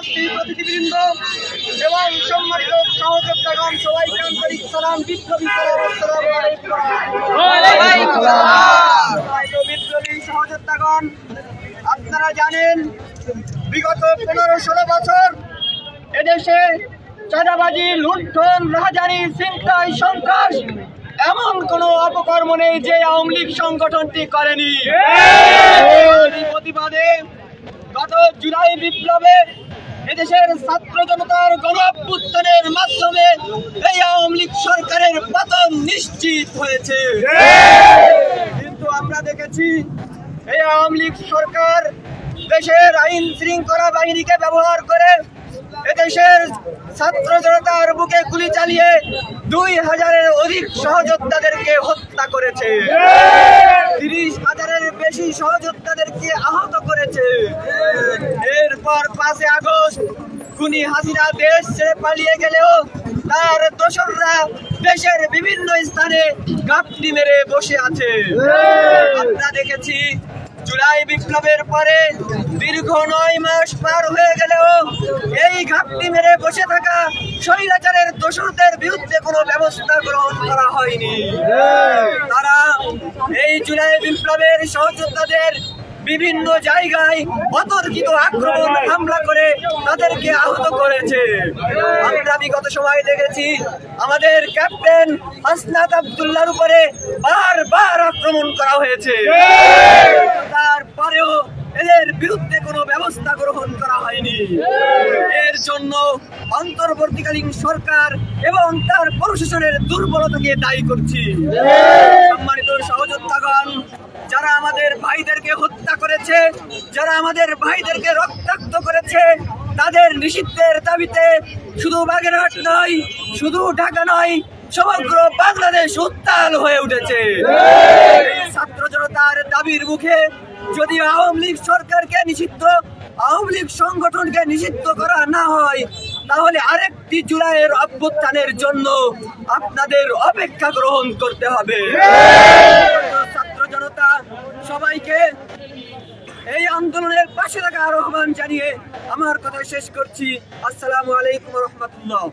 উপস্থিত অতিথিবৃন্দ এবং সম্মানিত সহযোদ্ধাগণ সবাইকে আন্তরিক সালাম বিপ্লবী সহযোদ্ধাগণ আপনারা জানেন বিগত পনেরো ষোলো বছর এদেশে চাঁদাবাজি লুণ্ঠন রাহাজানি ছিনতাই সন্ত্রাস এমন কোন অপকর্ম নেই যে আওয়ামী লীগ সংগঠনটি করেনি। প্রতিবাদে গত জুলাই বিপ্লবে এদেশের ছাত্র জনতার গণঅভ্যুত্থানের মাধ্যমে এই আওয়ামী লীগ সরকারের পতন নিশ্চিত হয়েছে। কিন্তু আমরা দেখেছি, এই আওয়ামী লীগ সরকার দেশের আইন শৃঙ্খলা বাহিনীকে ব্যবহার করে এদেশের ছাত্র জনতার বুকে গুলি চালিয়ে দুই হাজারের অধিক সহযোদ্ধাদেরকে হত্যা করেছে। তিরিশ হাজারের বেশি সহযোদ্ধাদেরকে করেছে এরপর পাঁচে আগস্ট খুনি হাসিনা দেশ ছেড়ে পালিয়ে গেলেও তার দোসররা দেশের বিভিন্ন স্থানে গাপটি মেরে বসে আছে। আমরা দেখেছি জুলাই বিপ্লবের পরে দীর্ঘ নয় মাস পার হয়ে গেলেও এই ঘাপটি মেরে বসে থাকা স্বৈরাচারের দোষরদের বিরুদ্ধে কোনো ব্যবস্থা গ্রহণ করা হয়নি। তারা এই জুলাই বিপ্লবের সহযোদ্ধাদের বিভিন্ন জায়গায় অতর্কিত আক্রমণ হামলা করে তাদেরকে আহত করেছে। আমরা বিগত সময় দেখেছি, আমাদের ক্যাপ্টেন হাসনাত আব্দুল্লাহর উপরে বারবার আক্রমণ করা হয়েছে। তারপরেও এদের বিরুদ্ধে কোনো ব্যবস্থা গ্রহণ করা হয়নি। এর জন্য অন্তর্বর্তীকালীন সরকার এবং তার প্রশাসনের দুর্বলতাকে দায়ী করছি। সম্মানিত সহযোদ্ধাগণ যারা আমাদের ভাইদেরকে হত্যা করেছে, যারা আমাদের ভাইদেরকে রক্তাক্ত করেছে, তাদের নিষিদ্ধের দাবিতে শুধু বাগেরহাট নয়, শুধু ঢাকা নয়, সমগ্র বাংলাদেশ উত্তাল হয়ে উঠেছে। ছাত্র জনতার দাবির মুখে যদি আওয়ামী লীগ সরকারকে নিষিদ্ধ, আওয়ামী লীগ সংগঠনকে নিষিদ্ধ করা না হয়, তাহলে আরেকটি জুলাইয়ের অভ্যুত্থানের জন্য আপনাদের অপেক্ষা গ্রহণ করতে হবে। জানিয়ে আমার কথা শেষ করছি। আসসালামু আলাইকুম রহমতুল্লাহ।